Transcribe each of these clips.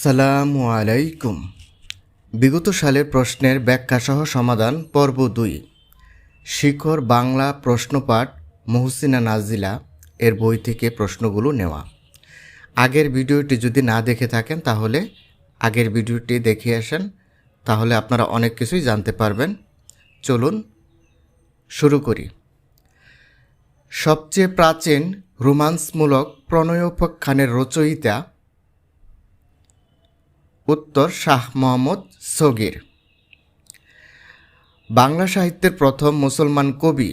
আসসালামু আলাইকুম। বিগত সালের প্রশ্নের ব্যাখ্যাসহ সমাধান পর্ব দুই। শিখর বাংলা প্রশ্নপাঠ মহসিনা নাজিলা এর বই থেকে প্রশ্নগুলো নেওয়া। আগের ভিডিওটি যদি না দেখে থাকেন তাহলে আগের ভিডিওটি দেখে আসেন, তাহলে আপনারা অনেক কিছুই জানতে পারবেন। চলুন শুরু করি। সবচেয়ে প্রাচীন রোমান্সমূলক প্রণয়োপাখ্যানের রচয়িতা উত্তর শাহ মোহাম্মদ সগির। বাংলা সাহিত্যের প্রথম মুসলমান কবি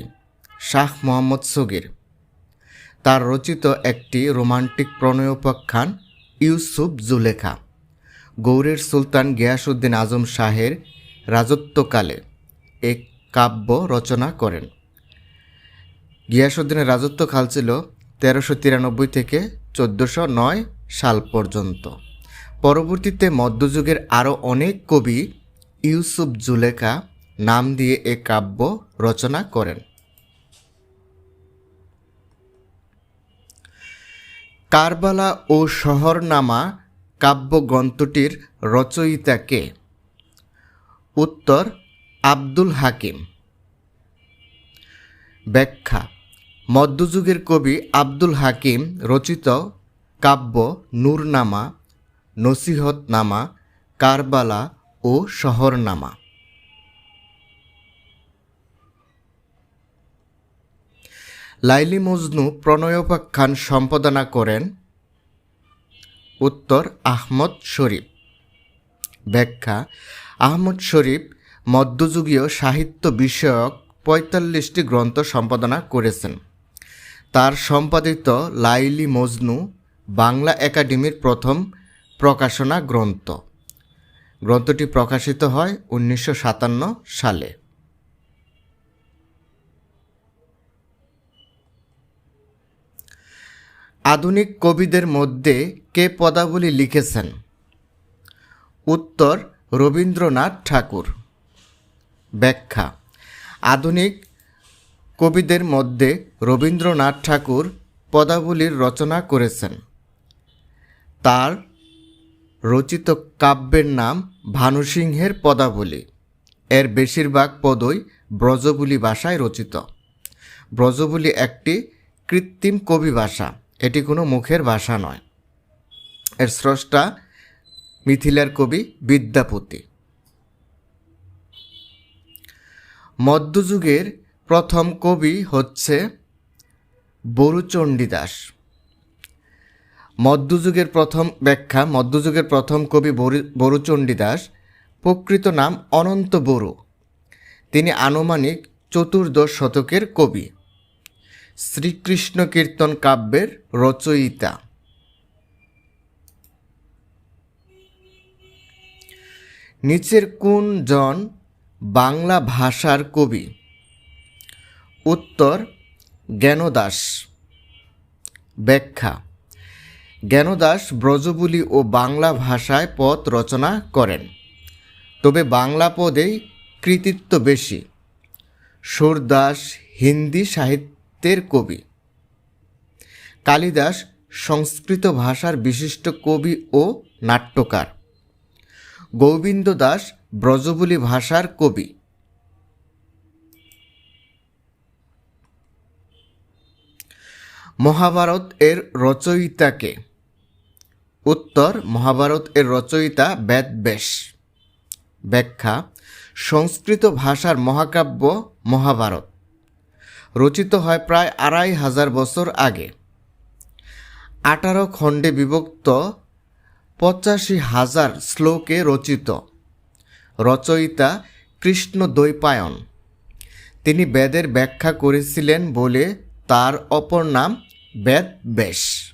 শাহ মোহাম্মদ সগির। তার রচিত একটি রোমান্টিক প্রণয়োপাখ্যান ইউসুফ জুলেখা, গৌরের সুলতান গিয়াসুদ্দিন আজম শাহের রাজত্বকালে এক কাব্য রচনা করেন। গিয়াসুদ্দিনের রাজত্বকাল ছিল তেরোশো তিরানব্বই থেকে চোদ্দোশো নয় সাল পর্যন্ত। পরবর্তীতে মধ্যযুগের আরও অনেক কবি ইউসুফ জুলেখা নাম দিয়ে এ কাব্য রচনা করেন। কারবালা ও শহরনামা কাব্যগ্রন্থটির রচয়িতা কে? উত্তর, আব্দুল হাকিম। ব্যাখ্যা, মধ্যযুগের কবি আব্দুল হাকিম রচিত কাব্য নূরনামা নসিহতনামা, কারবালা ও শহরনামা। লাইলি মজনু প্রণয়োপাখ্যান সম্পাদনা করেন উত্তর আহমদ শরীফ। ব্যাখ্যা, আহমদ শরীফ মধ্যযুগীয় সাহিত্য বিষয়ক পঁয়তাল্লিশটি গ্রন্থ সম্পাদনা করেছেন। তার সম্পাদিত লাইলি মজনু বাংলা একাডেমির প্রথম প্রকাশনা গ্রন্থ। গ্রন্থটি প্রকাশিত হয় উনিশশো সাতান্ন সালে। আধুনিক কবিদের মধ্যে কে পদাবলী লিখেছেন? উত্তর, রবীন্দ্রনাথ ঠাকুর। ব্যাখ্যা, আধুনিক কবিদের মধ্যে রবীন্দ্রনাথ ঠাকুর পদাবলীর রচনা করেছেন। তার রচিত কাব্যের নাম ভানুসিংহের পদাবলী। এর বেশিরভাগ পদই ব্রজবুলি ভাষায় রচিত। ব্রজবুলি একটি কৃত্রিম কবি ভাষা, এটি কোনো মুখের ভাষা নয়। এর স্রষ্টা মিথিলার কবি বিদ্যাপতি। মধ্যযুগের প্রথম কবি হচ্ছে বরুচণ্ডীদাস। মধ্যযুগের প্রথম ব্যাখ্যা, মধ্যযুগের প্রথম কবি বরুচণ্ডী দাস, প্রকৃত নাম অনন্ত বড়ু তিনি আনুমানিক চতুর্দশ শতকের কবি। শ্রীকৃষ্ণ কীর্তন কাব্যের রচয়িতা। নিচের কোন জন বাংলা ভাষার কবি? উত্তর, জ্ঞানদাস। ব্যাখ্যা জ্ঞানদাস ব্রজবুলি ও বাংলা ভাষায় পদ রচনা করেন। তবে বাংলা পদেই কৃতিত্ব বেশি। সুরদাস হিন্দি সাহিত্যের কবি। কালিদাস সংস্কৃত ভাষার বিশিষ্ট কবি ও নাট্যকার। গোবিন্দ দাস ব্রজবুলি ভাষার কবি। মহাভারত এর রচয়িতাকে উত্তর, মহাভারত এর রচয়িতা বেদবেশ ব্যাখ্যা, সংস্কৃত ভাষার মহাকাব্য মহাভারত। রচিত হয় প্রায় আড়াই হাজার বছর আগে। আঠারো খণ্ডে বিভক্ত পঁচাশি হাজার শ্লোকে রচিত। রচয়িতা কৃষ্ণ দ্বৈপায়ন তিনি বেদের ব্যাখ্যা করেছিলেন বলে তার অপর নাম বেদ বেশ।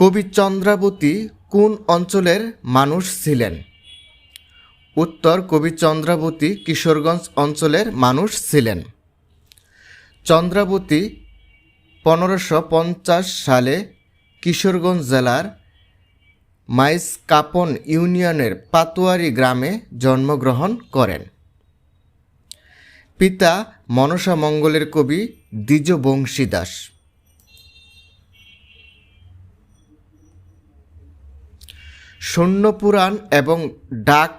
কবি চন্দ্রাবতী কোন অঞ্চলের মানুষ ছিলেন? উত্তর, কবি চন্দ্রাবতী কিশোরগঞ্জ অঞ্চলের মানুষ ছিলেন। চন্দ্রাবতী পনেরোশো পঞ্চাশ সালে কিশোরগঞ্জ জেলার মাইস কাপন ইউনিয়নের পাতুয়ারি গ্রামে জন্মগ্রহণ করেন। পিতা মনসা মঙ্গলের কবি দ্বিজবংশী দাস। শূন্য পুরাণ এবং ডাক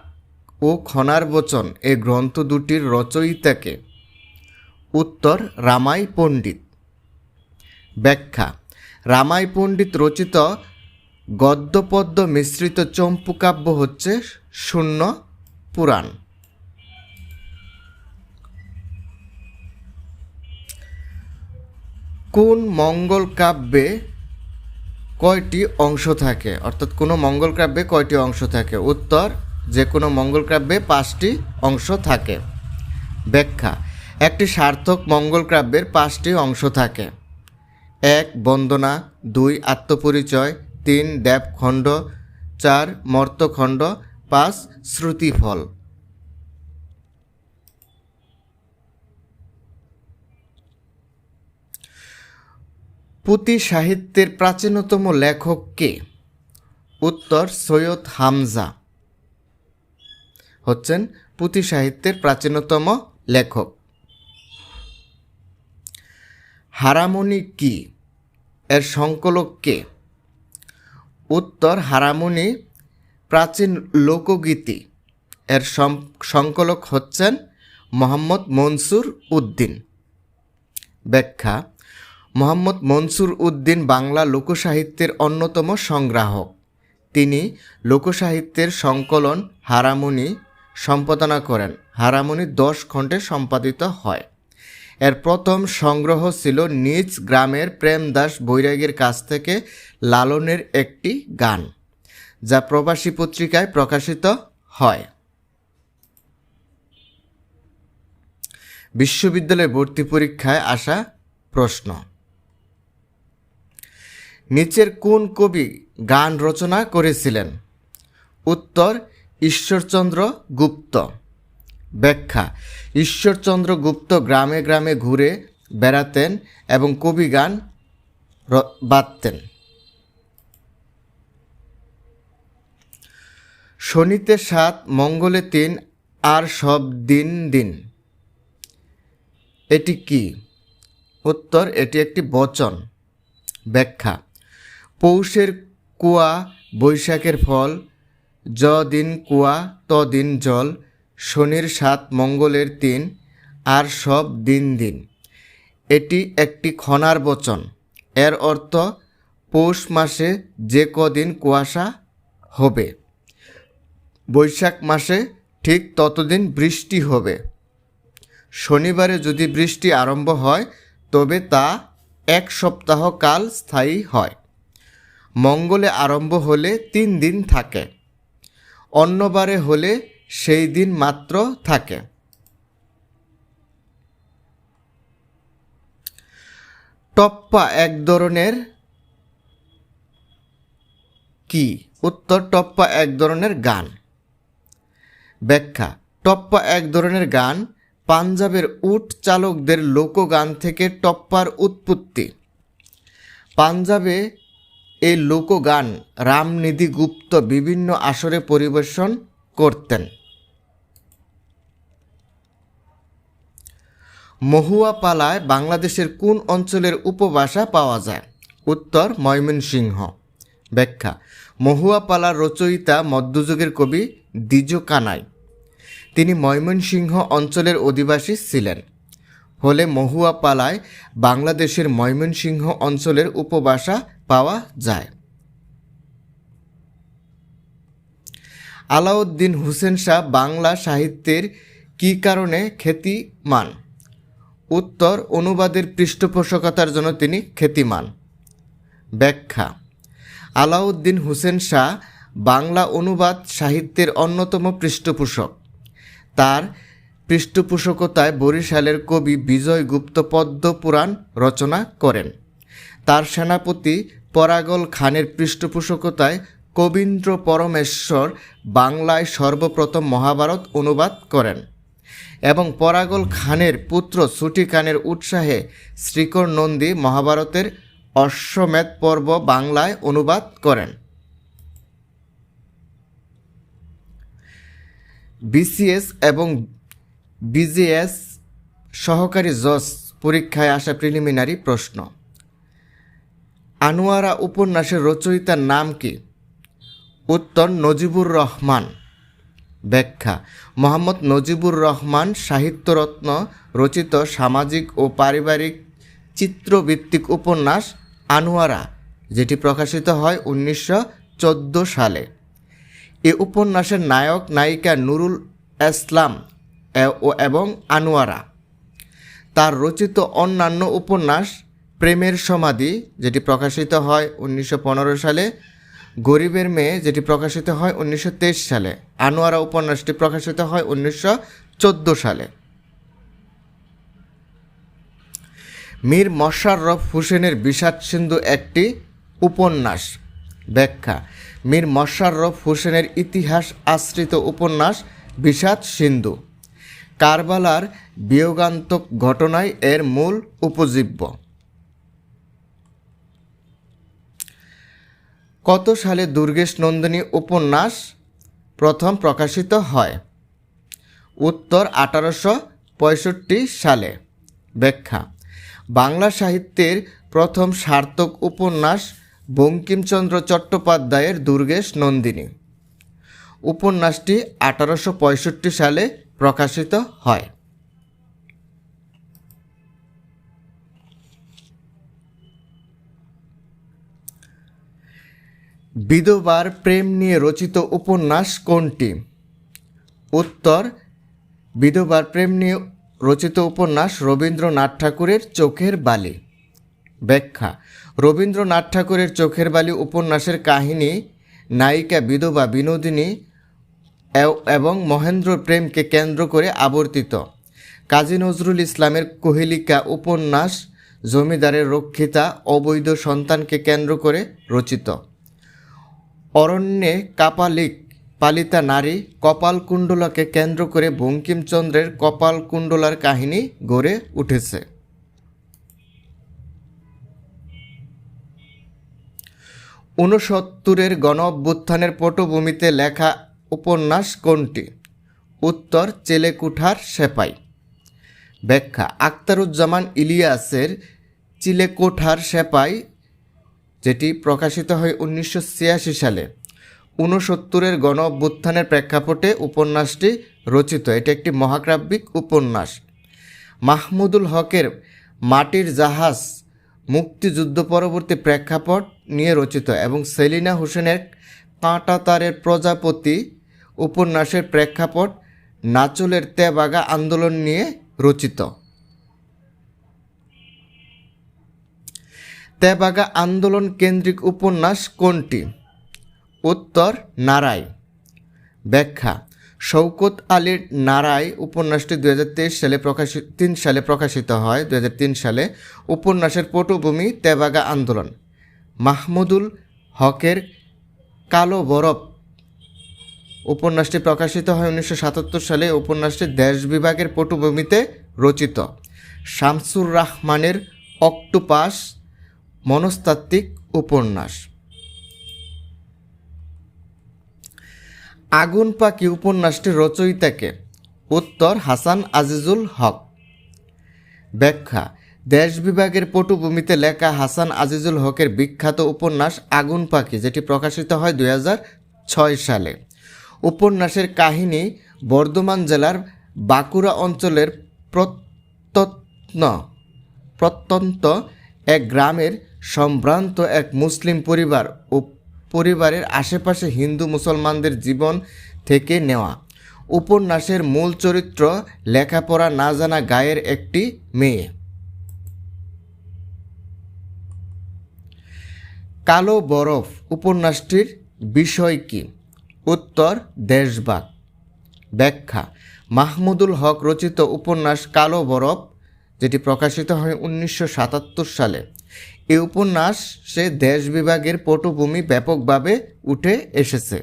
ও খনার বচন এই গ্রন্থ দুটির রচয়িতাকে। উত্তর, রামাই পণ্ডিত। ব্যাখ্যা, রামাই পণ্ডিত রচিত গদ্যপদ্য মিশ্রিত চম্পুকাব্য হচ্ছে শূন্য পুরাণ কোন মঙ্গল কাব্যে কয়টি অংশ থাকে? অর্থাৎ কোনো মঙ্গল কাব্যে কয়টি অংশ থাকে? উত্তর, যে কোনো মঙ্গল কাব্যে পাঁচটি অংশ থাকে। ব্যাখ্যা, একটি সার্থক মঙ্গল কাব্যের পাঁচটি অংশ থাকে। এক, বন্দনা, দুই, আত্মপরিচয়, তিন, দেবখণ্ড, চার, মর্তখণ্ড, পাঁচ, শ্রুতিফল। পুঁতি সাহিত্যের প্রাচীনতম লেখক কে? উত্তর, সৈয়দ হামজা। হচ্ছেন পুঁতি সাহিত্যের প্রাচীনতম লেখক। হারামণি কি? এর সংকলক কে? উত্তর হারামণি প্রাচীন লোকগীতি। এর সংকলক হচ্ছেন মোহাম্মদ মনসুর উদ্দিন। ব্যাখ্যা মোহাম্মদ মনসুর উদ্দিন বাংলা লোকসাহিত্যের অন্যতম সংগ্রাহক। তিনি লোকসাহিত্যের সংকলন হারামণি সম্পাদনা করেন। হারামণি দশ খণ্ডে সম্পাদিত হয়। এর প্রথম সংগ্রহ ছিল নিজ গ্রামের প্রেমদাস বৈরাগীর কাছ থেকে লালনের একটি গান, যা প্রবাসী পত্রিকায় প্রকাশিত হয়। বিশ্ববিদ্যালয়ে ভর্তি পরীক্ষায় আসা প্রশ্ন। নিচের কোন কবি গান রচনা করেছিলেন? উত্তর, ঈশ্বরচন্দ্র গুপ্ত। ব্যাখ্যা, ঈশ্বরচন্দ্র গুপ্ত গ্রামে গ্রামে ঘুরে বেড়াতেন এবং কবি গান বাঁধতেন। শনিতে সাত, মঙ্গলে তিন, আর সব দিন দিন। এটি কি? উত্তর, এটি একটি বচন। ব্যাখ্যা পৌষের কুয়া বৈশাখের ফল, য দিন কুয়া, ত দিন জল, শনির সাত, মঙ্গলের তিন, আর সব দিন দিন। এটি একটি খনার বচন। এর অর্থ, পৌষ মাসে যে কদিন কুয়াশা হবে, বৈশাখ মাসে ঠিক ততদিন বৃষ্টি হবে। শনিবারে যদি বৃষ্টি আরম্ভ হয়, তবে তা এক সপ্তাহ কাল স্থায়ী হয়। মঙ্গলে আরম্ভ হলে তিন দিন থাকে। অন্যবারে হলে সেই দিন মাত্র থাকে। টপ্পা এক ধরনের কি? উত্তর, টপ্পা এক ধরনের গান। ব্যাখ্যা, টপ্পা এক ধরনের গান পাঞ্জাবের উট চালকদের লোকগান থেকে টপ্পার উৎপত্তি। পাঞ্জাবে এই লোকগান রামনিধি গুপ্ত বিভিন্ন আসরে পরিবেশন করতেন। মহুয়াপালায় বাংলাদেশের কোন অঞ্চলের উপভাষা পাওয়া যায়? উত্তর ময়মনসিংহ। ব্যাখ্যা মহুয়াপালার রচয়িতা মধ্যযুগের কবি দ্বিজ কানাই। তিনি ময়মনসিংহ অঞ্চলের অধিবাসী ছিলেন। ফলে মহুয়াপালায় বাংলাদেশের ময়মনসিংহ অঞ্চলের উপভাষা পাওয়া যায়। আলাউদ্দিন হুসেন শাহ বাংলা সাহিত্যের কী কারণে খ্যাতিমান? উত্তর, অনুবাদের পৃষ্ঠপোষকতার জন্য তিনি খ্যাতিমান। ব্যাখ্যা, আলাউদ্দিন হুসেন শাহ বাংলা অনুবাদ সাহিত্যের অন্যতম পৃষ্ঠপোষক। তার পৃষ্ঠপোষকতায় বরিশালের কবি বিজয় গুপ্ত পদ্ম পুরাণ রচনা করেন। তার সেনাপতি পরাগল খানের পৃষ্ঠপোষকতায় কবীন্দ্র পরমেশ্বর বাংলায় সর্বপ্রথম মহাভারত অনুবাদ করেন এবং পরাগল খানের পুত্র সুটি খানের উৎসাহে শ্রীকর নন্দী মহাভারতের অশ্বমেধ পর্ব বাংলায় অনুবাদ করেন। বিসিএস এবং বিজিএস সহকারী জজ পরীক্ষায় আসা প্রিলিমিনারি প্রশ্ন। আনোয়ারা উপন্যাসের রচয়িতার নাম কি? উত্তর, নজিবুর রহমান। ব্যাখ্যা, মোহাম্মদ নজিবুর রহমান সাহিত্যরত্ন, রচিত সামাজিক ও পারিবারিক চিত্রভিত্তিক উপন্যাস আনোয়ারা, যেটি প্রকাশিত হয় উনিশশো চোদ্দ সালে। এ উপন্যাসের নায়ক, নায়িকা নুরুল ইসলাম এবং আনোয়ারা। তার রচিত অন্যান্য উপন্যাস প্রেমের সমাধি, যেটি প্রকাশিত হয় উনিশশো পনেরো সালে। গরিবের মেয়ে, যেটি প্রকাশিত হয় উনিশশো তেইশ সালে। আনোয়ারা উপন্যাসটি প্রকাশিত হয় উনিশশো চোদ্দ সালে। মীর মশাররফ হুসেনের বিষাদ সিন্ধু একটি উপন্যাস ব্যাখ্যা। মীর মশাররফ হোসেনের ইতিহাস আশ্রিত উপন্যাস বিষাদ সিন্ধু। কারবালার বিয়োগান্তক ঘটনায় এর মূল উপজীব্য। কত সালে দুর্গেশ নন্দিনী উপন্যাস প্রথম প্রকাশিত হয়? উত্তর আঠারোশো পঁয়ষট্টি সালে। ব্যাখ্যা। বাংলা সাহিত্যের প্রথম সার্থক উপন্যাস বঙ্কিমচন্দ্র চট্টোপাধ্যায়ের দুর্গেশ নন্দিনী। উপন্যাসটি আঠারোশো পঁয়ষট্টি সালে প্রকাশিত হয়। বিধবার প্রেম নিয়ে রচিত উপন্যাস কোনটি? উত্তর, বিধবার প্রেম নিয়ে রচিত উপন্যাস রবীন্দ্রনাথ ঠাকুরের চোখের বালি। ব্যাখ্যা, রবীন্দ্রনাথ ঠাকুরের চোখের বালি উপন্যাসের কাহিনী, নায়িকা বিধবা বিনোদিনী এবং মহেন্দ্র প্রেমকে কেন্দ্র করে আবর্তিত। কাজী নজরুল ইসলামের কোহেলিকা উপন্যাস, জমিদারের রক্ষিতা, অবৈধ সন্তানকে কেন্দ্র করে রচিত। অরণ্যে কাপালিক পালিতা নারী কপালকুণ্ডলাকে কেন্দ্র করে বঙ্কিমচন্দ্রের কপালকুণ্ডলার কাহিনী গড়ে উঠেছে। ঊনসত্তরের গণ অভ্যুত্থানের পটভূমিতে লেখা উপন্যাস কোনটি? উত্তর, চেলেকুঠার সেপাই। ব্যাখ্যা, আখতারুজ্জামান ইলিয়াসের চিলেকোঠার সেপাই যেটি প্রকাশিত হয় উনিশশো ছিয়াশি সালে। ঊনসত্তরের গণ অভ্যুত্থানের প্রেক্ষাপটে উপন্যাসটি রচিত। এটি একটি মহাকাব্যিক উপন্যাস। মাহমুদুল হকের মাটির জাহাজ মুক্তিযুদ্ধ পরবর্তী প্রেক্ষাপট নিয়ে রচিত এবং সেলিনা হোসেনের কাঁটাতারের প্রজাপতি উপন্যাসের প্রেক্ষাপট নাচলের তেবাগা আন্দোলন নিয়ে রচিত। তেবাগা আন্দোলন কেন্দ্রিক উপন্যাস কোনটি? উত্তর নারাই ব্যাখ্যা শৌকত আলীর নারায় উপন্যাসটি দু হাজার তেইশ সালে প্রকাশিত তিন সালে প্রকাশিত হয়। দু হাজার তিন সালে উপন্যাসের পটভূমি তেবাগা আন্দোলন। মাহমুদুল হকের কালো বরফ উপন্যাসটি প্রকাশিত হয় উনিশশো সাতাত্তর সালে। উপন্যাসটি দেশ বিভাগের পটভূমিতে রচিত। শামসুর রাহমানের অক্টোপাস মনস্তাত্ত্বিক উপন্যাস। আগুন পাখি উপন্যাসটি রচয়িতাকে উত্তর হাসান আজিজুল হক। ব্যাখ্যা, দেশ বিভাগের পটভূমিতে লেখা হাসান আজিজুল হকের বিখ্যাত উপন্যাস আগুন পাখি, যেটি প্রকাশিত হয় দুই সালে। উপন্যাসের কাহিনী বর্ধমান জেলার বাঁকুড়া অঞ্চলের প্রত্যত্ন, প্রত্যন্ত এক গ্রামের সম্ভ্রান্ত এক মুসলিম পরিবার ও পরিবারের আশেপাশে হিন্দু মুসলমানদের জীবন থেকে নেওয়া। উপন্যাসের মূল চরিত্র লেখাপড়া না জানা গায়ের একটি মেয়ে। কালো বরফ উপন্যাসটির বিষয় কি? উত্তর দেশবাগ ব্যাখ্যা, মাহমুদুল হক রচিত উপন্যাস কালো বরফ, যেটি প্রকাশিত হয় উনিশশো সাতাত্তর সালে। এই সে দেশ বিভাগের পটভূমি ব্যাপকভাবে উঠে এসেছে।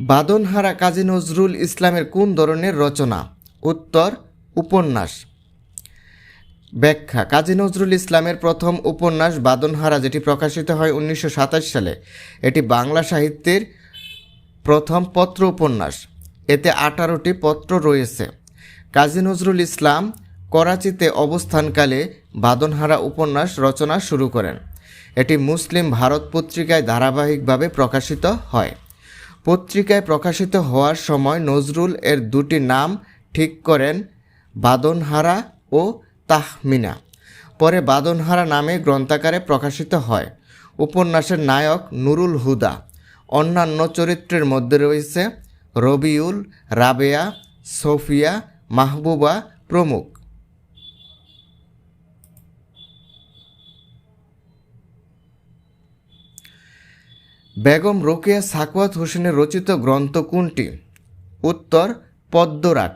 বাদনহারা কাজী নজরুল ইসলামের কোন ধরনের রচনা? উত্তর, উপন্যাস। ব্যাখ্যা, কাজী নজরুল ইসলামের প্রথম উপন্যাস বাদনহারা, যেটি প্রকাশিত হয় উনিশশো সাতাশ সালে। এটি বাংলা সাহিত্যের প্রথম পত্র উপন্যাস। এতে আঠারোটি পত্র রয়েছে। কাজী নজরুল ইসলাম করাচিতে অবস্থানকালে বাদনহারা উপন্যাস রচনা শুরু করেন। এটি মুসলিম ভারত পত্রিকায় ধারাবাহিকভাবে প্রকাশিত হয়। পত্রিকায় প্রকাশিত হওয়ার সময় নজরুল এর দুটি নাম ঠিক করেন বাদনহারা ও তাহমিনা। পরে বাদনহারা নামে গ্রন্থাকারে প্রকাশিত হয়। উপন্যাসের নায়ক নুরুল হুদা। অন্যান্য চরিত্রের মধ্যে রয়েছে রবিউল, রাবেয়া, সোফিয়া, মাহবুবা প্রমুখ। বেগম রোকেয়া সাকওয়াত হোসেনের রচিত গ্রন্থ কোনটি? উত্তর, পদ্মরাগ।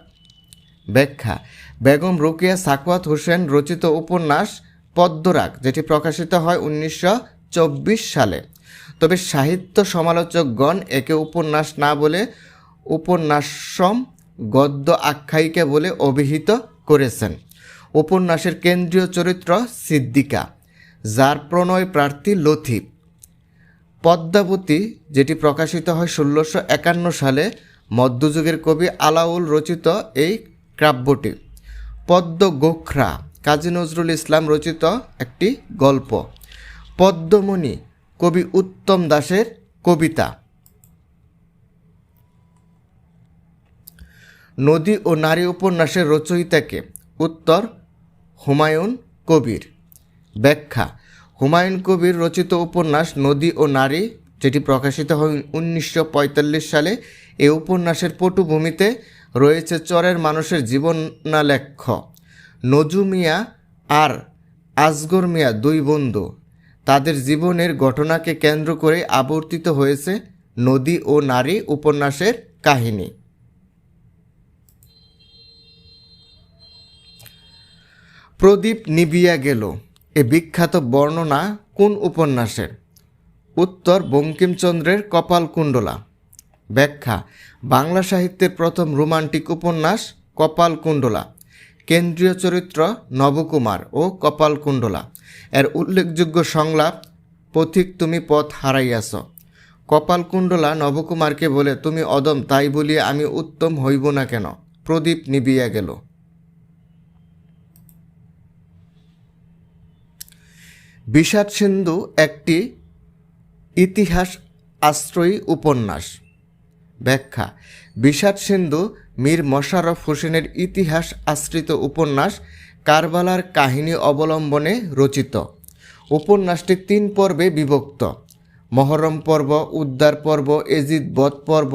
ব্যাখ্যা, বেগম রোকেয়া সাকওয়াত হোসেন রচিত উপন্যাস পদ্মরাগ, যেটি প্রকাশিত হয় উনিশশো চব্বিশ সালে। তবে সাহিত্য সমালোচকগণ একে উপন্যাস না বলে উপন্যাসম গদ্য আখ্যায়িকা বলে অভিহিত করেছেন। উপন্যাসের কেন্দ্রীয় চরিত্র সিদ্দিকা, যার প্রণয় প্রার্থী লথিফ। পদ্মাবতী, যেটি প্রকাশিত হয় ষোলোশো একান্ন সালে, মধ্যযুগের কবি আলাউল রচিত এই কাব্যটি। পদ্ম গোখরা কাজী নজরুল ইসলাম রচিত একটি গল্প। পদ্মমণি, কবি উত্তম দাসের কবিতা। নদী ও নারী উপন্যাসের রচয়িতাকে উত্তর হুমায়ুন কবির। ব্যাখ্যা হুমায়ুন কবির রচিত উপন্যাস নদী ও নারী, যেটি প্রকাশিত হয় উনিশশো পঁয়তাল্লিশ সালে এই উপন্যাসের পটুভূমিতে রয়েছে চরের মানুষের জীবনালেখ্য। নজু মিয়া আর আসগর মিয়া দুই বন্ধু, তাদের জীবনের ঘটনাকে কেন্দ্র করে আবর্তিত হয়েছে নদী ও নারী উপন্যাসের কাহিনী। প্রদীপ নিবিয়া গেল। এ বিখ্যাত বর্ণনা কোন উপন্যাসের? উত্তর বঙ্কিমচন্দ্রের কপালকুণ্ডলা। ব্যাখ্যা, বাংলা সাহিত্যের প্রথম রোমান্টিক উপন্যাস কপালকুণ্ডলা। কেন্দ্রীয় চরিত্র নবকুমার ও কপালকুণ্ডলা। এর উল্লেখযোগ্য সংলাপ, পথিক তুমি পথ হারাইয়াছ। কপালকুণ্ডলা নবকুমারকে বলে, তুমি অদম, তাই বলিয়া আমি উত্তম হইব না কেন? প্রদীপ নিবিয়া গেল। বিষাদ সিন্ধু একটি ইতিহাস আশ্রয়ী উপন্যাস। ব্যাখ্যা, বিষাদ সিন্ধু মীর মশারফ হোসেনের ইতিহাস আশ্রিত উপন্যাস কারবালার কাহিনী অবলম্বনে রচিত। উপন্যাসটি তিন পর্বে বিভক্ত। মহরম পর্ব, উদ্ধার পর্ব, এজিদ বধ পর্ব,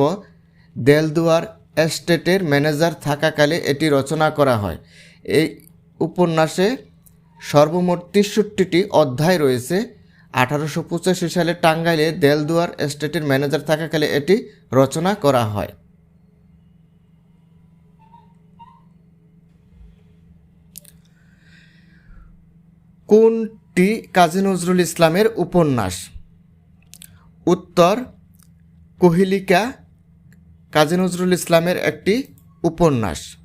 দেলদুয়ার এস্টেটের ম্যানেজার থাকাকালে এটি রচনা করা হয়। এই উপন্যাসে সর্বমোট তেষট্টিটি অধ্যায় রয়েছে। আঠারোশো পঁচাশি সালে টাঙ্গাইলে দেলদুয়ার এস্টেটের ম্যানেজার থাকাকালে এটি রচনা করা হয়। কোনটি কাজী নজরুল ইসলামের উপন্যাস? উত্তর, কোহিলিকা কাজী নজরুল ইসলামের একটি উপন্যাস।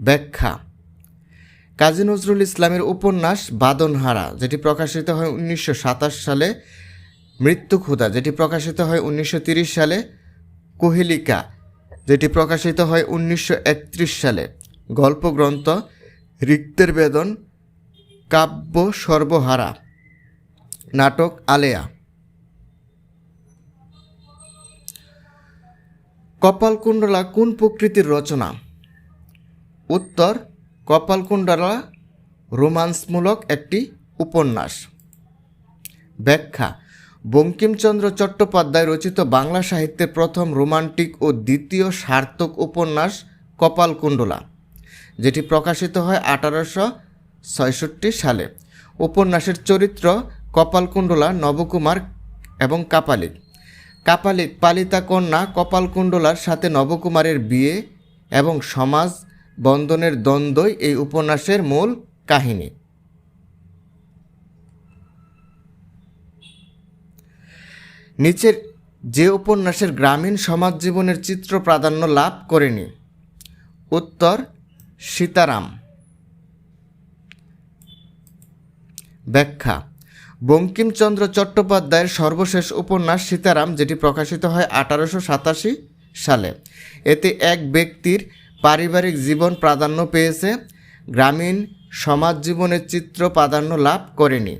ব্যাখ্যা কাজী নজরুল ইসলামের উপন্যাস বাদনহারা, যেটি প্রকাশিত হয় উনিশশো সাতাশ সালে, মৃত্যু ক্ষুদা যেটি প্রকাশিত হয় উনিশশো সালে, কোহেলিকা, যেটি প্রকাশিত হয় উনিশশো একত্রিশ সালে। গল্পগ্রন্থ রিক্তের বেদন কাব্য সর্বহারা, নাটক আলেয়া। কপালকুণ্ডলা কোন প্রকৃতির রচনা? উত্তর কপালকুণ্ডলা রোমান্সমূলক একটি উপন্যাস। ব্যাখ্যা, বঙ্কিমচন্দ্র চট্টোপাধ্যায় রচিত বাংলা সাহিত্যের প্রথম রোমান্টিক ও দ্বিতীয় সার্থক উপন্যাস কপালকুণ্ডলা, যেটি প্রকাশিত হয় আঠারোশো ছয়ষট্টি সালে। উপন্যাসের চরিত্র কপালকুণ্ডলা, নবকুমার এবং কাপালিক কাপালিক পালিতা কন্যা কপালকুণ্ডলার সাথে নবকুমারের বিয়ে এবং সমাজ বন্ধনের দ্বন্দ্বই এই উপন্যাসের মূল কাহিনী। নিচের যে উপন্যাসের গ্রামীণ সমাজ জীবনের চিত্র প্রাধান্য লাভ করেনি, উত্তর সীতারাম। ব্যাখ্যা, বঙ্কিমচন্দ্র চট্টোপাধ্যায়ের সর্বশেষ উপন্যাস সীতারাম, যেটি প্রকাশিত হয় আঠারোশো সাতাশি সালে। এতে এক ব্যক্তির পারিবারিক জীবন প্রাধান্য পেয়েছে, গ্রামীণ সমাজ জীবনের চিত্র প্রাধান্য লাভ করেনি,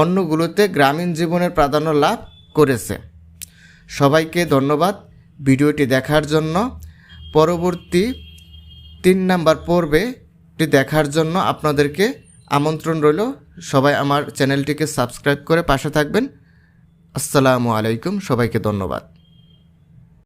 অন্যগুলোতে গ্রামীণ জীবনের প্রাধান্য লাভ করেছে। সবাইকে ধন্যবাদ ভিডিওটি দেখার জন্য। পরবর্তী তিন নাম্বার পর্বে টি দেখার জন্য আপনাদেরকে আমন্ত্রণ রইল। সবাই আমার চ্যানেলটিকে সাবস্ক্রাইব করে পাশে থাকবেন। আসসালামু আলাইকুম, সবাইকে ধন্যবাদ।